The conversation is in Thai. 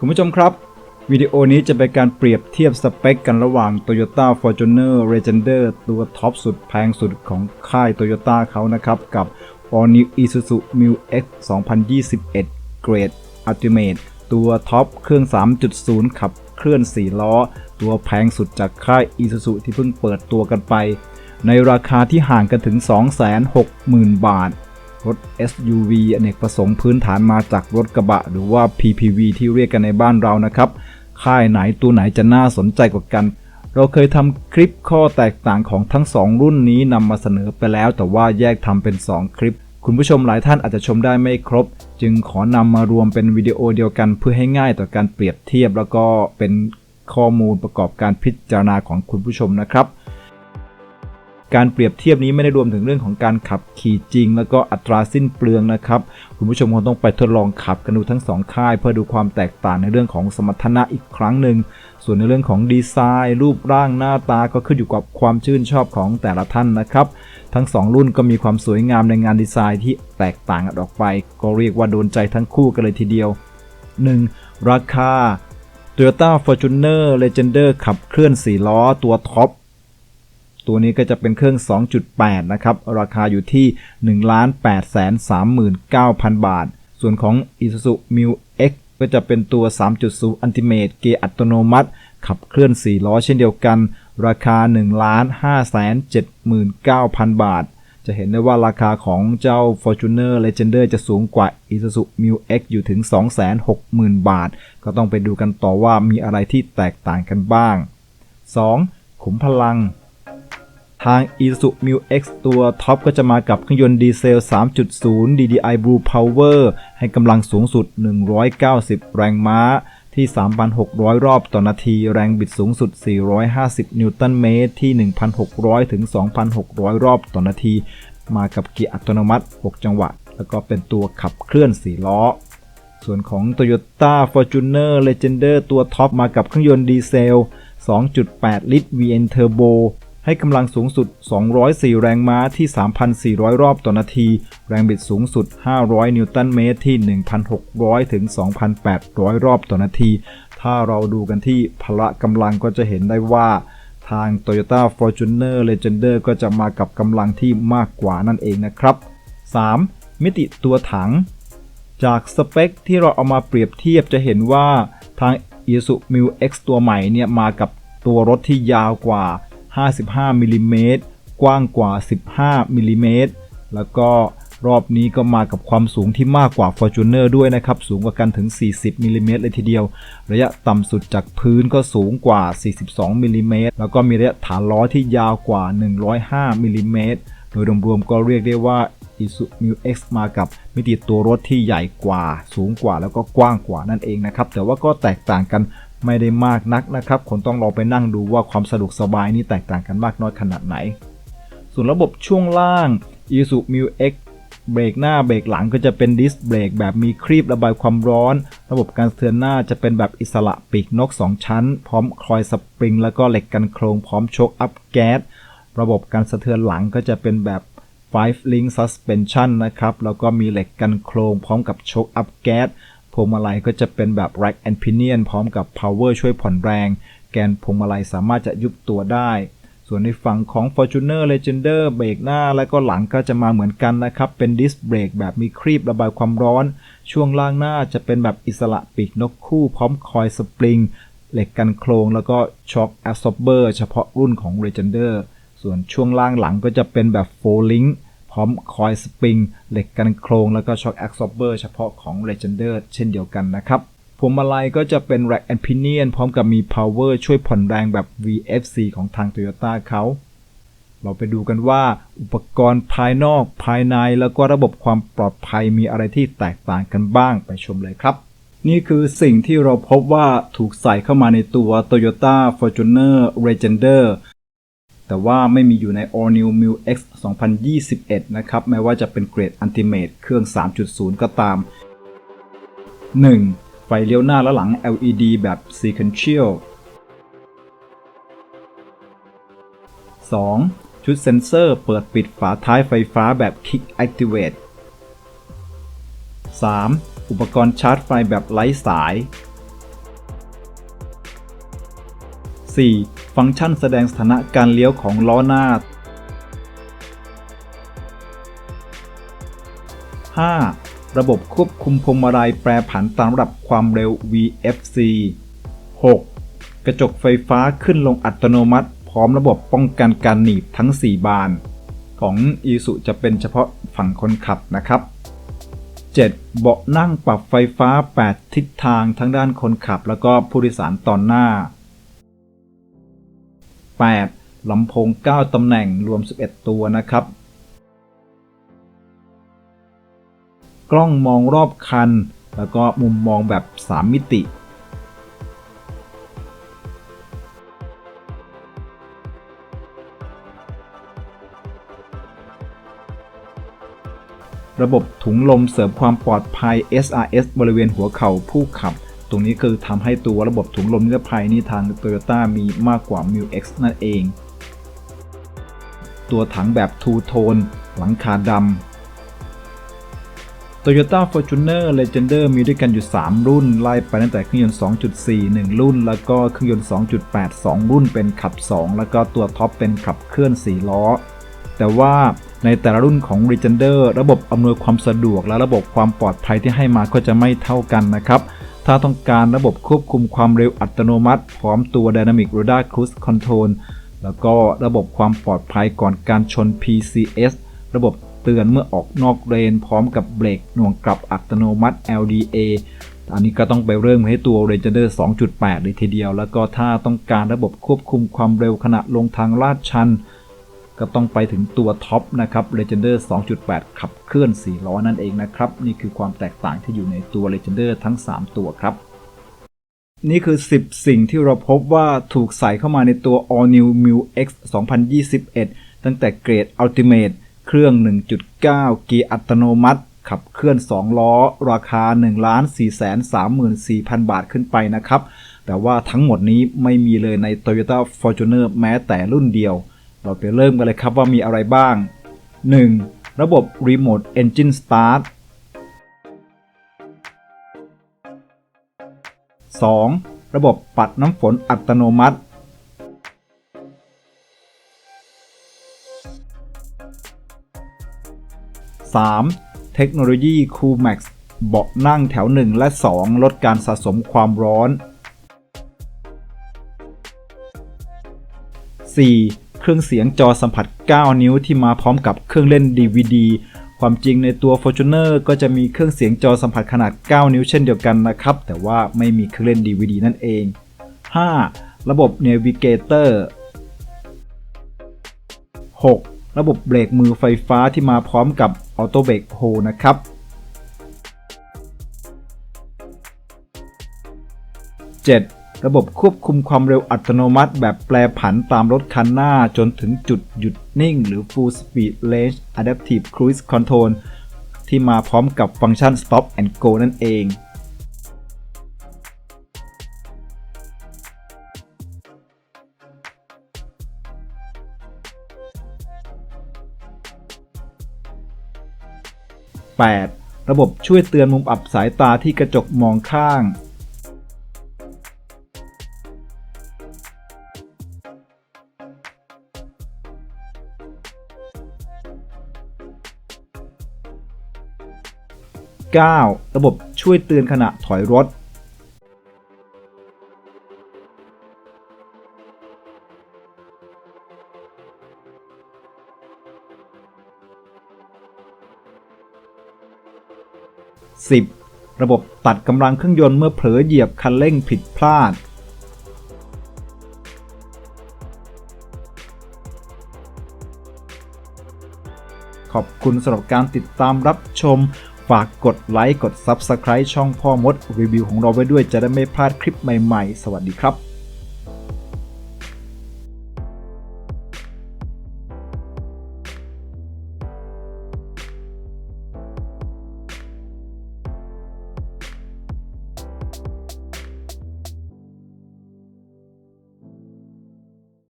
คุณผู้ชมครับ วิดีโอนี้จะเป็นการเปรียบเทียบสเปคกันระหว่าง Toyota Fortuner Legender ตัวท็อปสุดแพงสุดของค่าย Toyota เขานะครับ กับ All New Isuzu Mu X 2021 Grade Ultimate ตัวท็อปเครื่อง 3.0 ขับเคลื่อน 4 ล้อ ตัวแพงสุดจากค่าย Isuzu ที่เพิ่งเปิดตัวกันไป ในราคาที่ห่างกันถึง 260,000 บาท รถ SUV อเนกประสงค์พื้นฐานมาจากรถกระบะ หรือว่า PPV ที่เรียกกันในบ้านเรานะครับ ค่ายไหนตัวไหนจะน่าสนใจกว่ากัน เราเคยทำคลิปข้อแตกต่างของทั้ง 2 รุ่นนี้นำมาเสนอไปแล้ว แต่ว่าแยกทำเป็น 2 คลิป คุณผู้ชมหลายท่านอาจจะชมได้ไม่ครบ จึงขอนำมารวมเป็นวิดีโอเดียวกัน เพื่อให้ง่ายต่อการเปรียบเทียบ แล้วก็เป็นข้อมูลประกอบการพิจารณาของคุณผู้ชมนะครับ การเปรียบเทียบนี้ไม่ได้รวมถึงเรื่องของการขับขี่จริง แล้วก็อัตราสิ้นเปลืองนะครับคุณผู้ชมคงต้องไปทดลองขับกันดูทั้งสองค่าย เพื่อดูความแตกต่างในเรื่องของสมรรถนะอีกครั้งหนึ่งส่วนในเรื่องของดีไซน์ รูปร่างหน้าตาก็ขึ้นอยู่กับความชื่นชอบของแต่ละท่านนะครับ ทั้ง 2 รุ่นก็มีความสวยงามในงานดีไซน์ที่แตกต่างกันออกไป ก็เรียกว่าโดนใจทั้งคู่กันเลยทีเดียว 1. ราคา Toyota Fortuner Legender ขับเคลื่อน 4 ล้อ ตัวท็อป ตัวนี้ก็จะเป็นเครื่อง 2.8 นะครับ ราคาอยู่ที่ 1,839,000 บาท ส่วนของ Isuzu Mu X ก็จะเป็นตัว 3.0 Ultimate เกียร์อัตโนมัติ ขับเคลื่อน 4 ล้อเช่นเดียวกัน ราคา 1,579,000 บาท จะเห็นได้ว่าราคาของเจ้า Fortuner Legender จะสูงกว่า Isuzu Mu X อยู่ถึง 260,000 บาท ก็ต้องไปดูกันต่อว่ามีอะไรที่แตกต่างกันบ้าง 2. ขุมพลัง ทาง Isuzu Mu X ตัวท็อปก็จะมากับเครื่องยนต์ดีเซล 3.0 DDI Blue Power ให้กำลังสูงสุด 190 แรงม้าที่ 3,600 รอบต่อนาที แรงบิดสูงสุด 450 นิวตันเมตร ที่ 1,600 ถึง 2,600 รอบต่อนาที มากับเกียร์อัตโนมัติ 6 จังหวะ แล้วก็เป็นตัวขับเคลื่อน 4 ล้อ ส่วนของ Toyota Fortuner Legender ตัวท็อปมากับเครื่องยนต์ดีเซล 2.8 ลิตร VN Turbo ให้กำลังสูงสุด 204 แรงม้าที่ 3,400 รอบต่อนาที แรงบิดสูงสุด 500 นิวตันเมตรที่ 1,600 ถึง 2,800 รอบต่อนาที ถ้าเราดูกันที่พละกำลังก็จะเห็นได้ว่าทาง Toyota Fortuner Legender ก็จะมากับกำลังที่มากกว่านั่นเองนะครับ 3. มิติตัวถัง จากสเปคที่เราเอามาเปรียบเทียบจะเห็นว่าทาง Isuzu Mu X ตัวใหม่เนี่ยมากับตัวรถที่ยาวกว่า 55มิลลิเมตรกว้างกว่า 15มิลลิเมตรแล้วก็รอบนี้ก็มากับความสูงที่มากกว่า Fortuner ด้วยนะครับ สูงกว่ากันถึง 40มิลลิเมตรเลยทีเดียว ระยะต่ำสุดจากพื้นก็สูงกว่า 42มิลลิเมตรแล้วก็มีระยะฐานล้อที่ยาวกว่า 105มิลลิเมตรโดยรวมๆก็เรียกได้ว่า i s u Mu X มากับมิติตัวรถที่ใหญ่กว่า สูงกว่าแล้วก็กว้างกว่านั่นเองนะครับ แต่ว่าก็แตกต่างกัน ไม่ได้มากนักนะครับคนต้องรอไปนั่งดูว่าความสะดวกสบายนี่แตกต่างกันมากน้อยขนาดไหน ส่วนระบบช่วงล่าง Isuzu Mu X เบรกหน้าเบรกหลังก็จะเป็นดิสเบรกแบบมีครีบระบายความร้อน ระบบการสะเทือนหน้าจะเป็นแบบอิสระปีกนก 2 ชั้น พร้อมคอยสปริง แล้วก็เหล็กกันโครงพร้อมโชคอัพแก๊สระบบการสะเทือนหลังก็จะเป็นแบบ 5 link suspension นะครับ แล้วก็มีเหล็กกันโครงพร้อมกับโชคอัพแก๊ส วงมาลัยก็จะเป็นแบบ rack and pinion พร้อมกับ power ช่วยผ่อนแรง แกนพวงมาลัยสามารถจะยุบตัวได้ ส่วนในฝั่งของ Fortuner Legender เบรกหน้าและก็หลังก็จะมาเหมือนกันนะครับ เป็นดิสเบรกแบบมีครีบระบายความร้อน ช่วงล่างหน้าจะเป็นแบบอิสระปีกนกคู่ พร้อมคอยสปริงเหล็กกันโครงแล้วก็ช็อคแอ s ซอ b เบอร์เฉพาะรุ่นของ Legender ส่วนช่วงล่างหลังก็จะเป็นแบบ4 link ร้อมคอยสปริง เหล็กกันโครง แล้วก็ช็อคแอ s ซอ b เบอร์เฉพาะของ Legender เช่นเดียวกันนะครับพวงมาลัยก็จะเป็น rack and pinion พร้อมกับมี power ช่วยผ่อนแรงแบบ VFC ของทาง Toyota เขาเราไปดูกันว่าอุปกรณ์ภายนอกภายในแล้วก็ระบบความปลอดภัยมีอะไรที่แตกต่างกันบ้างไปชมเลยครับ นี่คือสิ่งที่เราพบว่าถูกใส่เข้ามาในตัว Toyota Fortuner Legender แต่ว่าไม่มีอยู่ใน All New Mu X 2021 นะครับ แม้ว่าจะเป็นเกรด Ultimate เครื่อง 3.0 ก็ตาม 1. ไฟเลี้ยวหน้าและหลัง LED แบบ Sequential 2. ชุดเซ็นเซอร์เปิดปิดฝาท้ายไฟฟ้าแบบ Kick Activate 3. อุปกรณ์ชาร์จไฟแบบไร้สาย 4. ฟังก์ชันแสดงสถานะการเลี้ยวของล้อหน้า 5. ระบบควบคุมพวงมาลัยแปรผันตามระดับความเร็ว VFC 6. กระจกไฟฟ้าขึ้นลงอัตโนมัติ พร้อมระบบป้องกันการหนีบทั้ง 4 บาน ของ i s u จะเป็นเฉพาะฝั่งคนขับนะครับ 7. เบาะนั่งปรับไฟฟ้า 8 ทิศทางทั้งด้านคนขับ แล้วก็ผู้โดยสารตอนหน้า 8. ลำโพง 9 ตำแหน่งรวม 11 ตัวนะครับ กล้องมองรอบคัน แล้วก็มุมมองแบบ 3 มิติระบบถุงลมเสริมความปลอดภัย SRS บริเวณหัวเข่าผู้ขับ ตรงนี้คือทำให้ตัวระบบถุงลมนิรภัยนี่ทาง Toyota มีมากกว่า m i X นั่นเอง ตัวถังแบบ Two Tone หลังคาดำ Toyota Fortuner Legender มีด้วยกันอยู่ 3 รุ่น ไล่ไปตั้งแต่เครื่องยนต์ 2.4 1 รุ่น แล้วก็เครื่องยนต์ 2.8 2 รุ่นเป็นขับ 2 แล้วก็ตัวท็อปเป็นขับเคลื่อน 4 ล้อ แต่ว่าในแต่ละรุ่นของ Legender ระบบอำนวยความสะดวกและระบบความปลอดภัยที่ให้มาก็จะไม่เท่ากันนะครับ ถ้าต้องการระบบควบคุมความเร็วอัตโนมัติ พร้อมตัว Dynamic Radar Cruise Control แล้วก็ระบบความปลอดภัยก่อนการชน PCS ระบบเตือนเมื่อออกนอกเลน พร้อมกับเบรกหน่วงกลับอัตโนมัติ LDA อันนี้ก็ต้องไปเริ่มให้ตัว Ranger 2.8 เลยทีเดียว แล้วก็ถ้าต้องการระบบควบคุมความเร็วขณะลงทางลาดชัน ก็ต้องไปถึงตัวท็อปนะครับ Legender 2.8 ขับเคลื่อน 4 ล้อนั่นเองนะครับ นี่คือความแตกต่างที่อยู่ในตัว Legender ทั้ง 3 ตัวครับ นี่คือ 10 สิ่งที่เราพบว่าถูกใส่เข้ามาในตัว All New m i X 2021 ตั้งแต่เกรด Ultimate เครื่อง 1.9 เกียร์อัตโนมัติ ขับเคลื่อน 2 ล้อ ราคา 1 4 3 4 0 0 0 บาทขึ้นไปนะครับ แต่ว่าทั้งหมดนี้ไม่มีเลยใน Toyota Fortuner แม้แต่รุ่นเดียว เราไปเริ่มกันเลยครับว่ามีอะไรบ้าง 1. ระบบ Remote Engine Start 2. ระบบปัดน้ำฝนอัตโนมัติ 3. เทคโนโลยี Coolmax เบาะนั่งแถว 1 และ 2 ลดการสะสมความร้อน 4. เครื่องเสียงจอสัมผัส 9 นิ้วที่มาพร้อมกับเครื่องเล่น DVD ความจริงในตัว Fortuner ก็จะมีเครื่องเสียงจอสัมผัสขนาด 9 นิ้วเช่นเดียวกันนะครับ แต่ว่าไม่มีเครื่องเล่น DVD นั่นเอง 5. ระบบ Navigator 6. ระบบเบรกมือไฟฟ้าที่มาพร้อมกับ Auto Brake Hold นะครับ 7. ระบบควบคุมความเร็วอัตโนมัติแบบแปรผันตามรถคันหน้าจนถึงจุดหยุดนิ่ง หรือ Full Speed Range Adaptive Cruise Control ที่มาพร้อมกับฟังก์ชัน Stop and Go นั่นเอง 8. ระบบช่วยเตือนมุมอับสายตาที่กระจกมองข้าง 9. ระบบช่วยเตือนขณะถอยรถ 10. ระบบตัดกำลังเครื่องยนต์เมื่อเผลอเหยียบคันเร่งผิดพลาด ขอบคุณสำหรับการติดตามรับชม ฝากกดไลค์กด Subscribe ช่องพ่อมดรีวิวของเราไว้ด้วยจะได้ไม่พลาดคลิปใหม่ๆ สวัสดีครับ